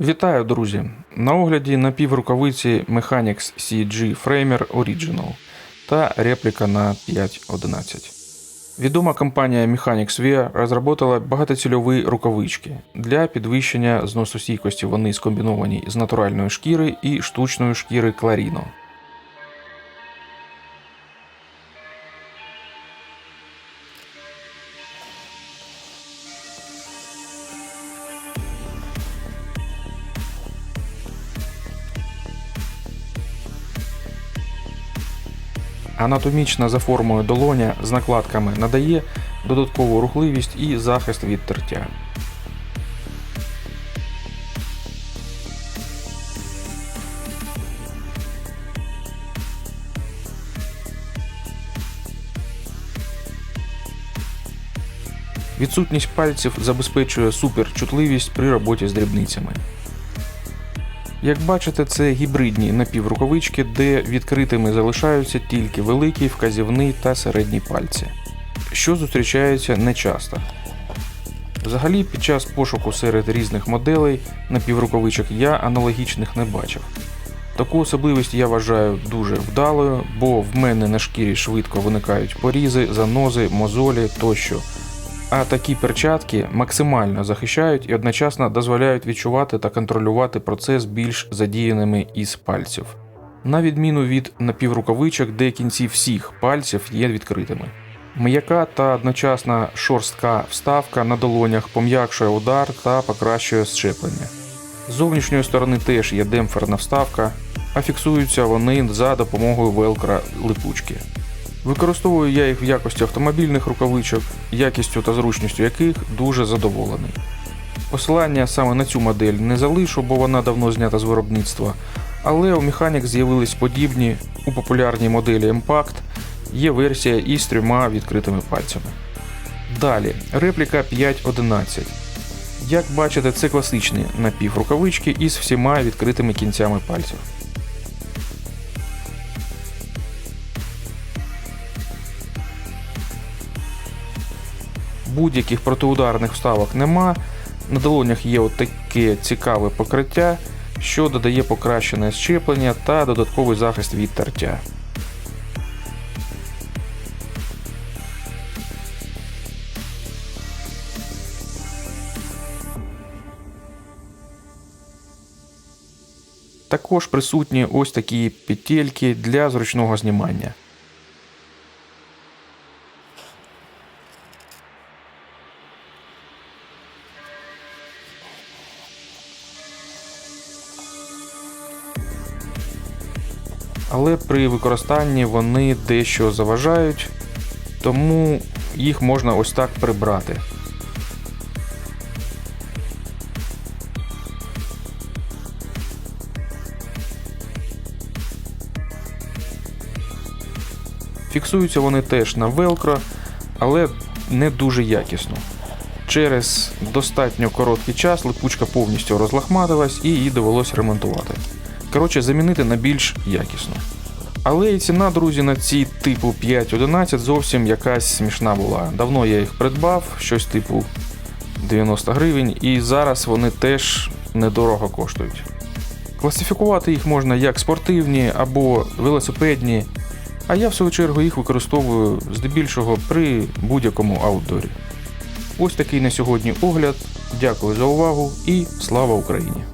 Вітаю, друзі! На огляді напіврукавиці Mechanics CG Framer Original та репліка на 5.11. Відома компанія Mechanics Wear розробила багатоцільові рукавички. Для підвищення зносостійкості вони скомбіновані з натуральної шкіри і штучної шкіри Clarino. Анатомічна за формою долоня з накладками надає додаткову рухливість і захист від тертя. Відсутність пальців забезпечує суперчутливість при роботі з дрібницями. Як бачите, це гібридні напіврукавички, де відкритими залишаються тільки великий, вказівний та середній пальці, що зустрічається нечасто. Взагалі, під час пошуку серед різних моделей напіврукавичок я аналогічних не бачив. Таку особливість я вважаю дуже вдалою, бо в мене на шкірі швидко виникають порізи, занози, мозолі тощо. А такі перчатки максимально захищають і одночасно дозволяють відчувати та контролювати процес більш задіяними із пальців. На відміну від напіврукавичок, де кінці всіх пальців є відкритими. М'яка та одночасна шорстка вставка на долонях пом'якшує удар та покращує щеплення. З зовнішньої сторони теж є демпферна вставка, а фіксуються вони за допомогою велкра липучки. Використовую я їх в якості автомобільних рукавичок, якістю та зручністю яких дуже задоволений. Посилання саме на цю модель не залишу, бо вона давно знята з виробництва, але у Mechanics з'явились подібні у популярній моделі Impact, є версія із трьома відкритими пальцями. Далі, репліка 5.11. Як бачите, це класичні напіврукавички із всіма відкритими кінцями пальців. Будь-яких протиударних вставок нема. На долонях є таке цікаве покриття, що додає покращене щеплення та додатковий захист від тертя. Також присутні ось такі петельки для зручного знімання. Але при використанні вони дещо заважають, тому їх можна ось так прибрати. Фіксуються вони теж на велкро, але не дуже якісно. Через достатньо короткий час липучка повністю розлахматилась і її довелося ремонтувати. Коротше, замінити на більш якісно. Але і ціна, друзі, на ці типу 5.11 зовсім якась смішна була. Давно я їх придбав, щось типу 90 гривень, і зараз вони теж недорого коштують. Класифікувати їх можна як спортивні або велосипедні, а я в свою чергу їх використовую здебільшого при будь-якому аутдорі. Ось такий на сьогодні огляд. Дякую за увагу і слава Україні!